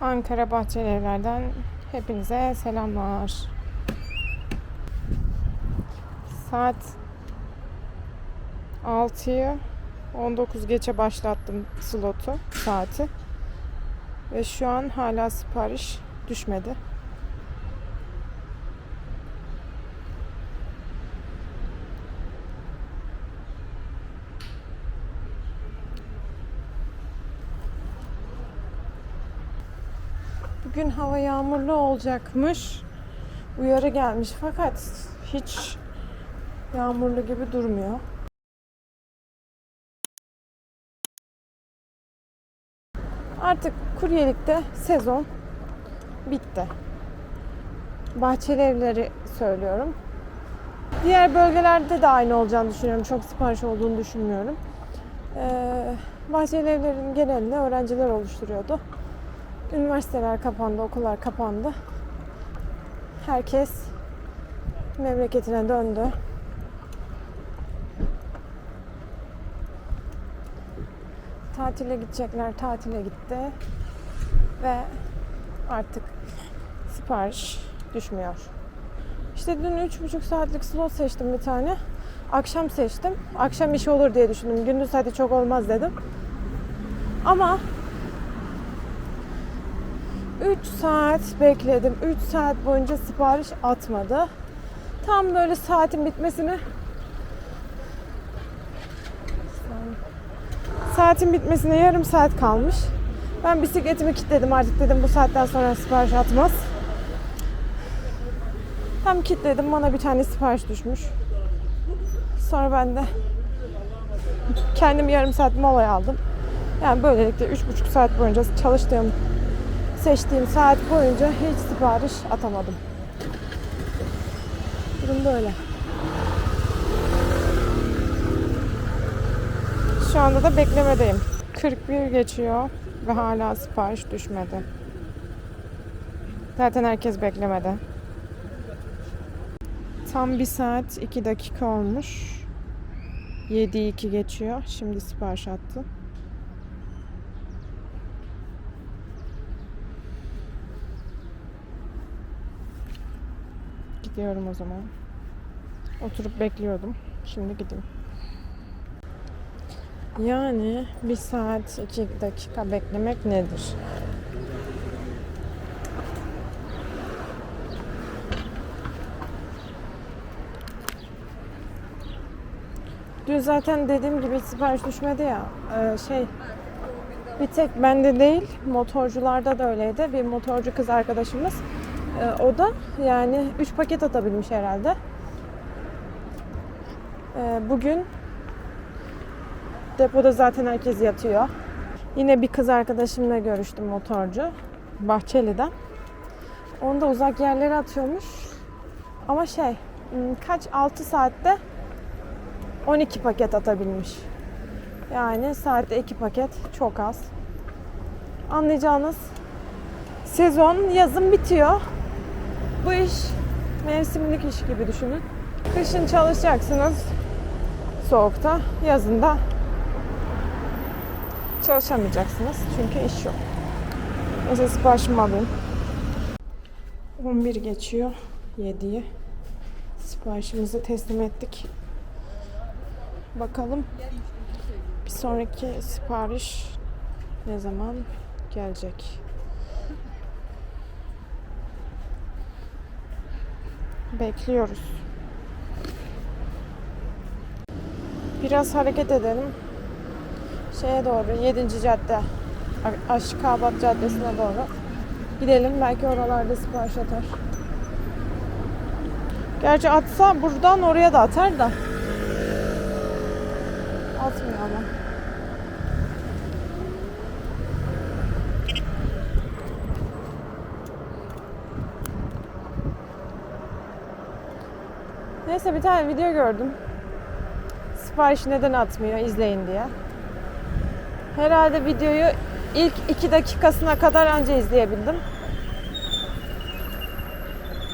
Ankara Bahçeli Evler'den hepinize selamlar. Saat 6'yı 19 geçe başlattım slotu, saati. Ve şu an hala sipariş düşmedi. Bugün hava yağmurlu olacakmış. Uyarı gelmiş fakat hiç yağmurlu gibi durmuyor. Artık kuryelikte sezon bitti. Bahçeli evleri söylüyorum. Diğer bölgelerde de aynı olacağını düşünüyorum. Çok sipariş olduğunu düşünmüyorum. Ee, bahçeli evlerin genelinde öğrenciler oluşturuyordu. Üniversiteler kapandı, okullar kapandı. Herkes memleketine döndü. Tatile gidecekler, tatile gitti. Ve artık sipariş düşmüyor. İşte dün üç buçuk saatlik slot seçtim bir tane. Akşam seçtim. Akşam iş olur diye düşündüm. Gündüz hadi çok olmaz dedim. Ama 3 saat bekledim. 3 saat boyunca sipariş atmadı. Tam böyle saatin bitmesine Saatin bitmesine yarım saat kalmış. Ben bisikletimi kilitledim artık dedim bu saatten sonra sipariş atmaz. Tam kilitledim bana bir tane sipariş düşmüş. Sonra ben de kendim yarım saat mola aldım. Yani böylelikle üç buçuk saat boyunca çalıştığım seçtiğim saat boyunca hiç sipariş atamadım. Durum böyle. Şu anda da beklemedeyim. 41 geçiyor ve hala sipariş düşmedi. Zaten herkes beklemedi. Tam bir saat 2 dakika olmuş. 7-2 geçiyor. Şimdi sipariş attı. Gidiyorum o zaman. Oturup bekliyordum. Şimdi gideyim. Yani bir saat iki dakika beklemek nedir? Dün zaten dediğim gibi sipariş düşmedi ya. Ee, şey bir tek bende değil motorcularda da öyleydi. Bir motorcu kız arkadaşımız. Ee, o da yani 3 paket atabilmiş herhalde. Ee, bugün depoda zaten herkes yatıyor. Yine bir kız arkadaşımla görüştüm motorcu. Bahçeli'den. Onu da uzak yerlere atıyormuş. Ama şey hmm, kaç 6 saatte 12 paket atabilmiş. Yani saatte 2 paket çok az. Anlayacağınız sezon yazın bitiyor. Bu iş mevsimlik iş gibi düşünün. Kışın çalışacaksınız soğukta, yazında çalışamayacaksınız çünkü iş yok. Neyse siparişimi alayım. 11 geçiyor 7'yi. Siparişimizi teslim ettik. Bakalım bir sonraki sipariş ne zaman gelecek? Bekliyoruz. Biraz hareket edelim. Şeye doğru 7. cadde. Aşkabat Caddesi'ne doğru. Gidelim belki oralarda sipariş atar. Gerçi atsa buradan oraya da atar da. Atmıyor ama. Neyse bir tane video gördüm. Sipariş neden atmıyor izleyin diye. Herhalde videoyu ilk iki dakikasına kadar anca izleyebildim.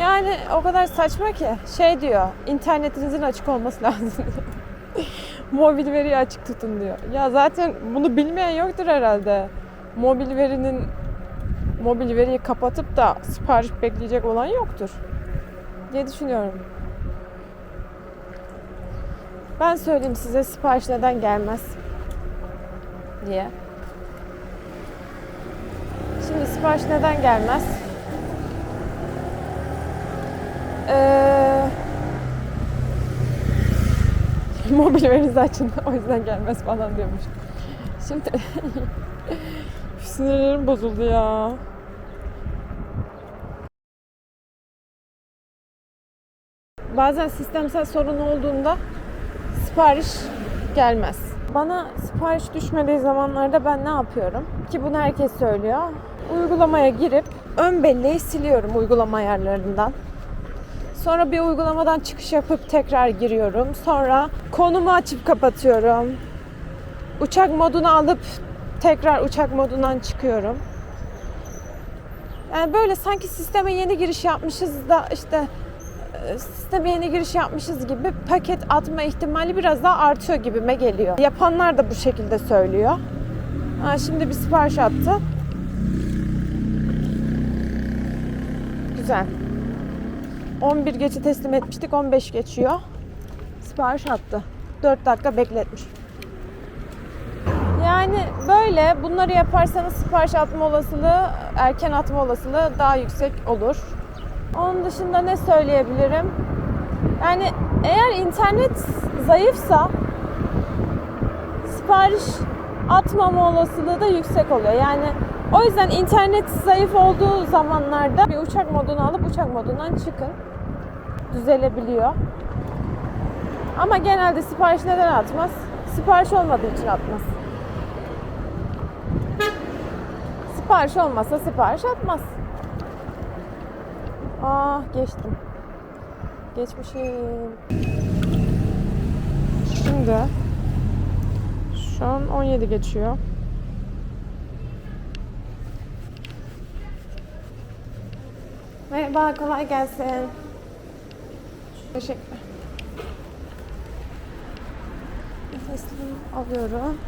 Yani o kadar saçma ki şey diyor internetinizin açık olması lazım. Mobil veriyi açık tutun diyor. Ya zaten bunu bilmeyen yoktur herhalde. Mobil verinin mobil veriyi kapatıp da sipariş bekleyecek olan yoktur diye düşünüyorum. Ben söyleyeyim size sipariş neden gelmez diye. Şimdi sipariş neden gelmez? Ee, mobil verinizi açın. O yüzden gelmez falan diyormuş. Şimdi sinirlerim bozuldu ya. Bazen sistemsel sorun olduğunda sipariş gelmez. Bana sipariş düşmediği zamanlarda ben ne yapıyorum? Ki bunu herkes söylüyor. Uygulamaya girip ön belleği siliyorum uygulama ayarlarından. Sonra bir uygulamadan çıkış yapıp tekrar giriyorum. Sonra konumu açıp kapatıyorum. Uçak modunu alıp tekrar uçak modundan çıkıyorum. Yani böyle sanki sisteme yeni giriş yapmışız da işte sisteme yeni giriş yapmışız gibi paket atma ihtimali biraz daha artıyor gibime geliyor. Yapanlar da bu şekilde söylüyor. Ha, şimdi bir sipariş attı. Güzel. 11 geçe teslim etmiştik. 15 geçiyor. Sipariş attı. 4 dakika bekletmiş. Yani böyle bunları yaparsanız sipariş atma olasılığı, erken atma olasılığı daha yüksek olur. Onun dışında ne söyleyebilirim? Yani eğer internet zayıfsa sipariş atmama olasılığı da yüksek oluyor. Yani o yüzden internet zayıf olduğu zamanlarda bir uçak modunu alıp uçak modundan çıkın. Düzelebiliyor. Ama genelde sipariş neden atmaz? Sipariş olmadığı için atmaz. Sipariş olmasa sipariş atmaz. Ah geçtim. Geçmişim. Şimdi şu an 17 geçiyor. Merhaba, kolay gelsin. Teşekkür. Nefesimi alıyorum.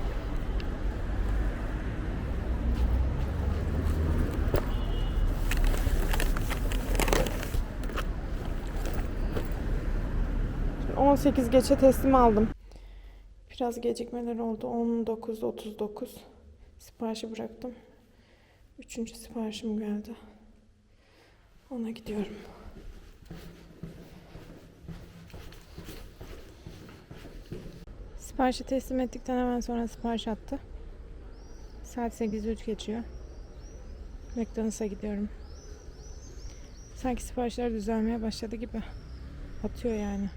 18 geçe teslim aldım. Biraz gecikmeler oldu. 19.39 siparişi bıraktım. Üçüncü siparişim geldi. Ona gidiyorum. Siparişi teslim ettikten hemen sonra sipariş attı. Saat 8.03 geçiyor. McDonald's'a gidiyorum. Sanki siparişler düzelmeye başladı gibi. Atıyor yani.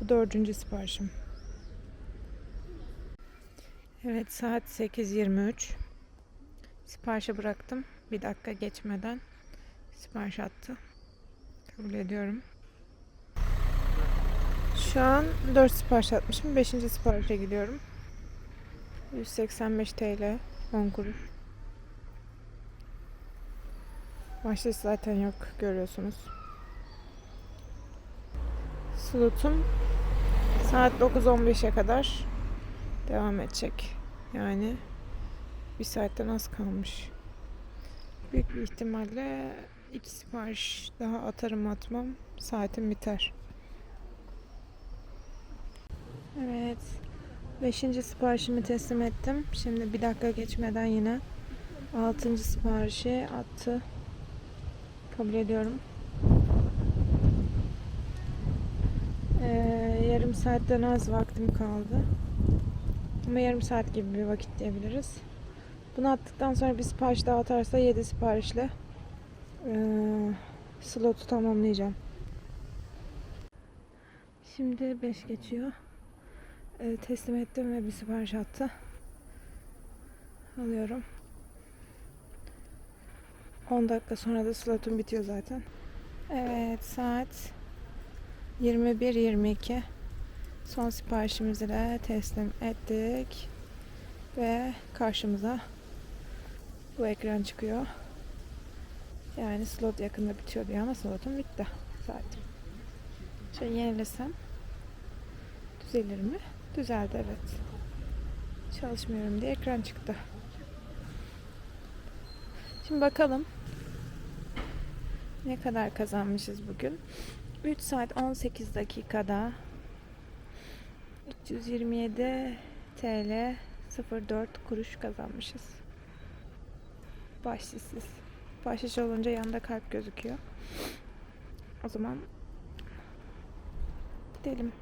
Bu dördüncü siparişim. Evet saat 8.23. Siparişi bıraktım. Bir dakika geçmeden sipariş attı. Kabul ediyorum. Şu an 4 sipariş atmışım. 5. siparişe gidiyorum. 185 TL 10 kuruş. Başta zaten yok görüyorsunuz. Slotum saat 9.15'e kadar devam edecek. Yani bir saatten az kalmış. Büyük bir ihtimalle iki sipariş daha atarım atmam saatim biter. Evet. Beşinci siparişimi teslim ettim. Şimdi bir dakika geçmeden yine altıncı siparişi attı. Kabul ediyorum. Ee, yarım saatten az vaktim kaldı. Ama yarım saat gibi bir vakit diyebiliriz. Bunu attıktan sonra bir sipariş daha atarsa 7 siparişle ee, slotu tamamlayacağım. Şimdi 5 geçiyor. Ee, teslim ettim ve bir sipariş attı. Alıyorum. 10 dakika sonra da slotum bitiyor zaten. Evet saat 21.22. Son siparişimizi de teslim ettik. Ve karşımıza bu ekran çıkıyor. Yani slot yakında bitiyor diye ama slotum bitti zaten. Şöyle yenilesem düzelir mi? Düzeldi evet. Çalışmıyorum diye ekran çıktı. Şimdi bakalım ne kadar kazanmışız bugün. 3 saat 18 dakikada 327 TL 04 kuruş kazanmışız. Bahşişsiz. Bahşiş olunca yanında kalp gözüküyor. O zaman gidelim.